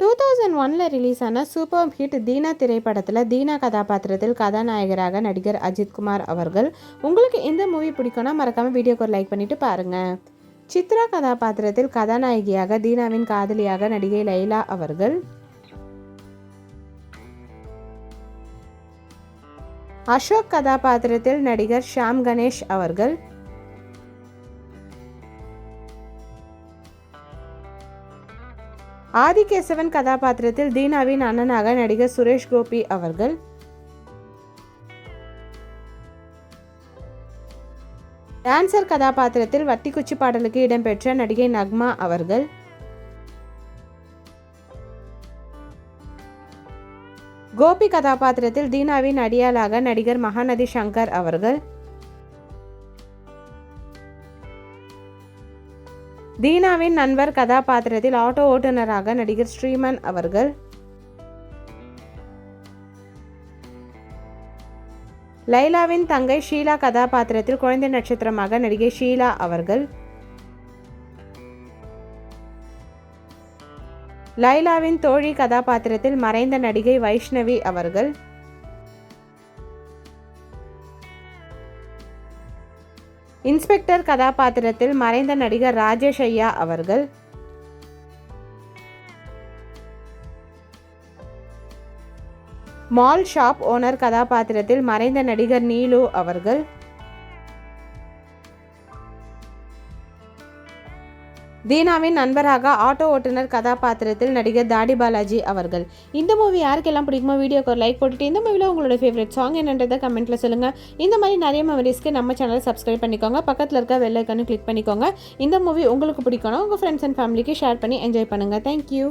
Two thousand ஒனில் release ஆன super hit Dheena திரைப்படத்தில் தீனா கதாபாத்திரத்தில் கதாநாயகராக நடிகர் அஜித்குமார் அவர்கள். உங்களுக்கு இந்த மூவி பிடிக்கும்னா மறக்காமல் வீடியோக்கு ஒரு லைக் பண்ணிட்டு பாருங்கள் சித்ரா கதாபாத்திரத்தில் கதாநாயகியாக தீனாவின் காதலியாக நடிகை லைலா அவர்கள். அசோக் கதாபாத்திரத்தில் நடிகர் ஷாம் கணேஷ் அவர்கள். ஆதிகேசவன் கதாபாத்திரத்தில் தீனாவின் அண்ணனாக நடிகர் சுரேஷ் கோபி அவர்கள். டான்சர் கதாபாத்திரத்தில் வட்டிக்குச்சி பாடலுக்கு இடம்பெற்ற நடிகை நக்மா அவர்கள். கோபி கதாபாத்திரத்தில் தீனாவின் அடியாளாக நடிகர் மகாநதி சங்கர் அவர்கள். தீனாவின் நண்பர் கதாபாத்திரத்தில் ஆட்டோ ஓட்டுநராக நடிகர் ஸ்ரீமன் அவர்கள். லைலாவின் தங்கை ஷீலா கதாபாத்திரத்தில் குழந்தை நட்சத்திரமாக நடிகை ஷீலா அவர்கள். லைலாவின் தோழி கதாபாத்திரத்தில் மறைந்த நடிகை வைஷ்ணவி அவர்கள். இன்ஸ்பெக்டர் கதாபாத்திரத்தில் மறைந்த நடிகர் ராஜேஷ் ஐயா அவர்கள். மால் ஷாப் ஓனர் கதாபாத்திரத்தில் மறைந்த நடிகர் நீலு அவர்கள். தீனாவின் நண்பராக ஆட்டோ ஓட்டுநர் கதாபாத்திரத்தில் நடிகர் தாடி பாலாஜி அவர்கள். இந்த மூவி யாருக்கெல்லாம் பிடிக்குமோ வீடியோக்கு ஒரு லைக் போட்டுட்டு இந்த மூவியில் உங்களோட ஃபேவரட் சாங் என்னன்றதை கமெண்ட்டில் சொல்லுங்கள் இந்த மாதிரி நிறைய மெமரிஸ்க்கு நம்ம சேனலை சப்ஸ்கிரைப் பண்ணிக்கோங்க. பக்கத்தில் இருக்க வெள்ளை கிளிக் பண்ணிக்கோங்க. இந்த மூவி உங்களுக்கு பிடிக்கணும் உங்கள் ஃப்ரெண்ட்ஸ் அண்ட் ஃபேமிலிக்கு ஷேர் பண்ணி என்ஜாய் பண்ணுங்கள் தேங்க்யூ